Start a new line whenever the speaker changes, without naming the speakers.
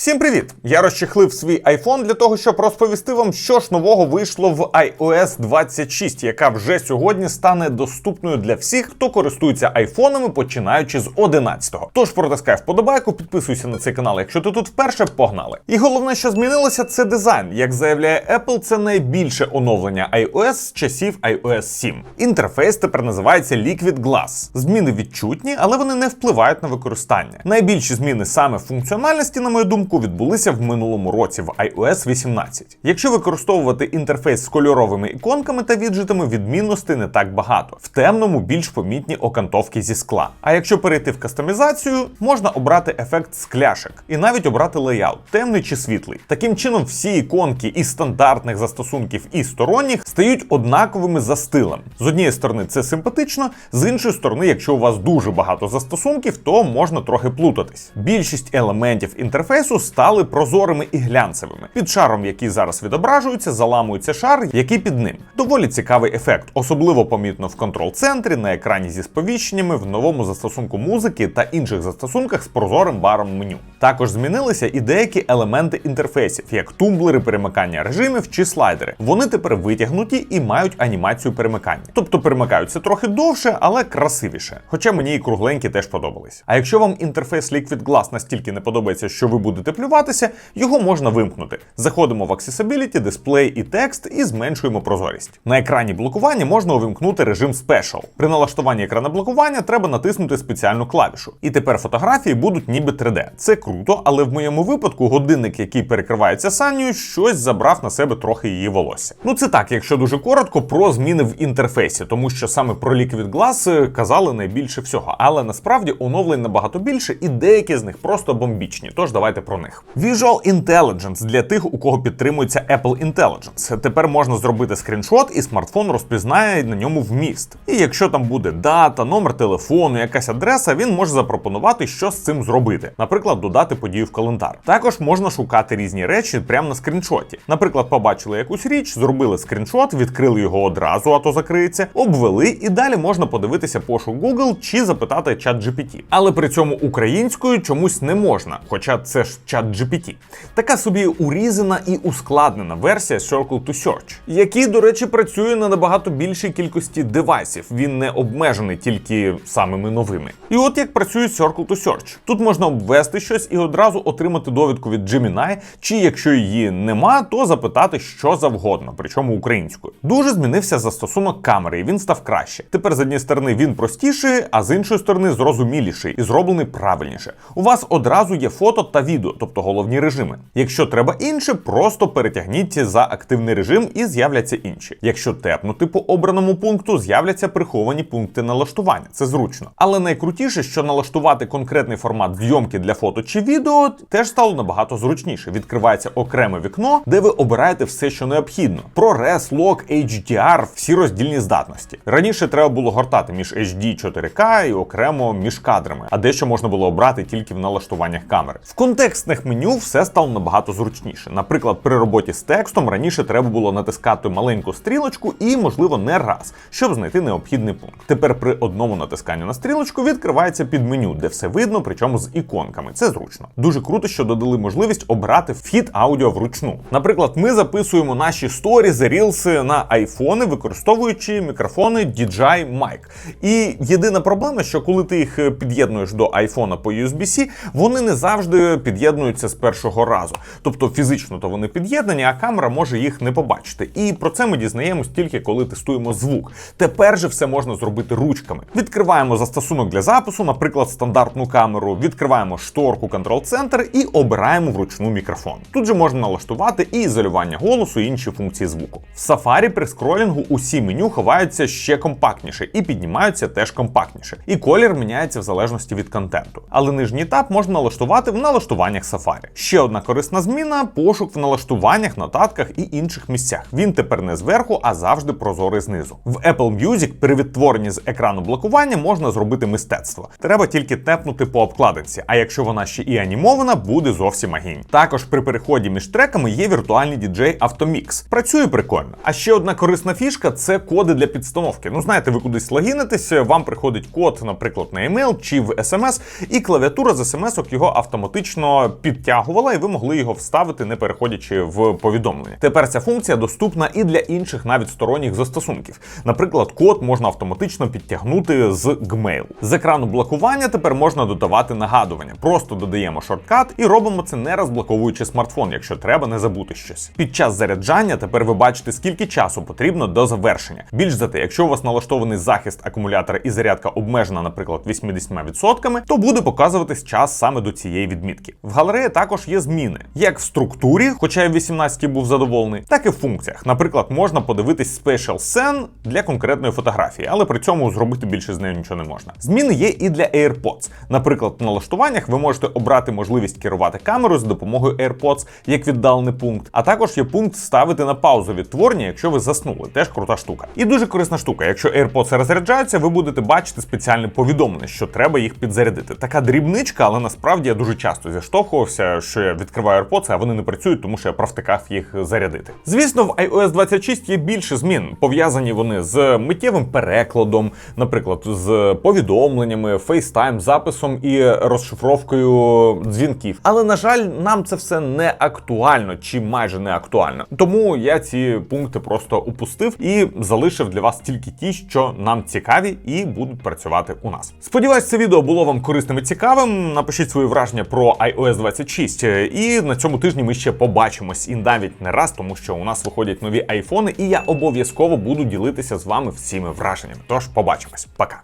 Всім привіт! Я розчехлив свій iPhone для того, щоб розповісти вам, що ж нового вийшло в iOS 26, яка вже сьогодні стане доступною для всіх, хто користується айфонами, починаючи з 11-го. Тож протискай вподобайку, підписуйся на цей канал, якщо ти тут вперше погнали. І головне, що змінилося, це дизайн. Як заявляє Apple, це найбільше оновлення iOS з часів iOS 7. Інтерфейс тепер називається Liquid Glass. Зміни відчутні, але вони не впливають на використання. Найбільші зміни саме в функціональності, на мою думку, відбулися в минулому році в iOS 18. Якщо використовувати інтерфейс з кольоровими іконками та віджитами, відмінностей не так багато. В темному більш помітні окантовки зі скла. А якщо перейти в кастомізацію, можна обрати ефект скляшек і навіть обрати леяут, темний чи світлий. Таким чином, всі іконки і стандартних застосунків і сторонніх стають однаковими за стилем. З однієї сторони, це симпатично, з іншої сторони, якщо у вас дуже багато застосунків, то можна трохи плутатись. Більшість елементів інтерфейсу стали прозорими і глянцевими. Під шаром, який зараз відображується, заламується шар, який під ним. Доволі цікавий ефект, особливо помітно в контрол-центрі, на екрані зі сповіщеннями, в новому застосунку музики та інших застосунках з прозорим баром меню. Також змінилися і деякі елементи інтерфейсів, як тумблери перемикання режимів чи слайдери. Вони тепер витягнуті і мають анімацію перемикання. Тобто перемикаються трохи довше, але красивіше. Хоча мені і кругленькі теж подобались. А якщо вам інтерфейс Liquid Glass настільки не подобається, що ви будете плюватися, його можна вимкнути. Заходимо в Accessibility, дисплей і текст і зменшуємо прозорість. На екрані блокування можна увімкнути режим Special. При налаштуванні екрана блокування треба натиснути спеціальну клавішу. І тепер фотографії будуть ніби 3D. Це круто, але в моєму випадку годинник, який перекривається санію, щось забрав на себе трохи її волосся. Ну це так, якщо дуже коротко, про зміни в інтерфейсі, тому що саме про Liquid Glass е, казали найбільше всього. Але насправді оновлень набагато більше, і деякі з них просто бомбічні. Тож давайте про них. Visual Intelligence для тих, у кого підтримується Apple Intelligence. Тепер можна зробити скріншот, і смартфон розпізнає на ньому вміст. І якщо там буде дата, номер телефону, якась адреса, він може запропонувати, що з цим зробити. Наприклад, додати подію в календар. Також можна шукати різні речі прямо на скріншоті. Наприклад, побачили якусь річ, зробили скріншот, відкрили його одразу, а то закриється, обвели, і далі можна подивитися пошук Google чи запитати чат GPT. Але при цьому українською чомусь не можна, хоча це ж чат GPT. Така собі урізана і ускладнена версія Circle to Search, який, до речі, працює на набагато більшій кількості девайсів. Він не обмежений тільки самими новими. І от як працює Circle to Search. Тут можна обвести щось і одразу отримати довідку від Gemini, чи якщо її нема, то запитати що завгодно, причому українською. Дуже змінився застосунок камери, і він став краще. Тепер з однієї сторони він простіший, а з іншої сторони зрозуміліший і зроблений правильніше. У вас одразу є фото та відео, тобто головні режими. Якщо треба інше, просто перетягніть за активний режим і з'являться інші. Якщо тепнути по обраному пункту, з'являться приховані пункти налаштування. Це зручно. Але найкрутіше, що налаштувати конкретний формат зйомки для фото чи відео, теж стало набагато зручніше. Відкривається окреме вікно, де ви обираєте все, що необхідно: ProRes, Log, HDR, всі роздільні здатності. Раніше треба було гортати між HD 4K і окремо між кадрами, а дещо можна було обрати тільки в налаштуваннях камери. В контекстних меню все стало набагато зручніше. Наприклад, при роботі з текстом раніше треба було натискати маленьку стрілочку і, можливо, не раз, щоб знайти необхідний пункт. Тепер при одному натисканні на стрілочку відкривається підменю, де все видно, причому з іконками. Це зручно. Дуже круто, що додали можливість обрати вхід аудіо вручну. Наприклад, ми записуємо наші сторізи, рілси на айфони, використовуючи мікрофони DJI Mic. І єдина проблема, що коли ти їх е, під'єднуєш до айфона по USB-C, вони не завжди під'єднуються з першого разу. Тобто фізично то вони під'єднані, а камера може їх не побачити. І про це ми дізнаємось тільки коли тестуємо звук. Тепер же все можна зробити ручками. Відкриваємо застосунок для запису, наприклад, стандартну камеру, відкриваємо шторку Control Center і обираємо вручну мікрофон. Тут же можна налаштувати і ізолювання голосу, і інші функції звуку. В Safari при скролінгу усі меню ховаються ще компактніше і піднімаються теж компактніше. І колір міняється в залежності від контенту. Але нижній таб можна налаштувати в налаштуваннях Safari. Ще одна корисна зміна пошук в налаштуваннях, нотатках і інших місцях. Він тепер не зверху, а завжди прозорий знизу. В Apple Music при відтворенні з екрану блокування можна зробити мистецтво. Треба тільки тепнути по обкладинці, а якщо вона ще і анімована, буде зовсім агінь. Також при переході між треками є віртуальний діджей Automix. Працює прикольно. А ще одна корисна фішка це коди для підстановки. Ну знаєте, ви кудись логінитесь, вам приходить код, наприклад, на емейл чи в смс, і клавіатура з смс його автоматично підтягувала, і ви могли його вставити, не переходячи в повідомлення. Тепер ця функція доступна і для інших навіть сторонніх застосунків. Наприклад, код можна автоматично підтягнути з Gmail. З екрану блокування тепер можна додавати нагадування. Просто додаємо шорткат і робимо це не розблоковуючи смартфон, якщо треба не забути щось. Під час заряджання тепер ви бачите, скільки часу потрібно до завершення. Більш за те, якщо у вас налаштований захист акумулятора і зарядка обмежена, наприклад, 80%, то буде показуватись час саме до цієї відмітки. Галереї також є зміни, як в структурі, хоча я в 18 був задоволений, так і в функціях. Наприклад, можна подивитись Special Scene для конкретної фотографії, але при цьому зробити більше з нею нічого не можна. Зміни є і для AirPods. Наприклад, в налаштуваннях ви можете обрати можливість керувати камерою з допомогою AirPods як віддалений пункт, а також є пункт ставити на паузу відтворення, якщо ви заснули. Теж крута штука. І дуже корисна штука. Якщо AirPods розряджаються, ви будете бачити спеціальне повідомлення, що треба їх підзарядити. Така дрібничка, але насправді я дуже часто зіштовхувався, що я відкриваю AirPods, а вони не працюють, тому що я провтикав їх зарядити. Звісно, в iOS 26 є більше змін. Пов'язані вони з миттєвим перекладом, наприклад, з повідомленнями, FaceTime, записом і розшифровкою дзвінків. Але на жаль, нам це все не актуально чи майже не актуально. Тому я ці пункти просто упустив і залишив для вас тільки ті, що нам цікаві і будуть працювати у нас. Сподіваюсь, це відео було вам корисним і цікавим. Напишіть свої враження про iOS 26. І на цьому тижні ми ще побачимось і навіть не раз, тому що у нас виходять нові айфони, і я обов'язково буду ділитися з вами всіми враженнями. Тож побачимось, пока.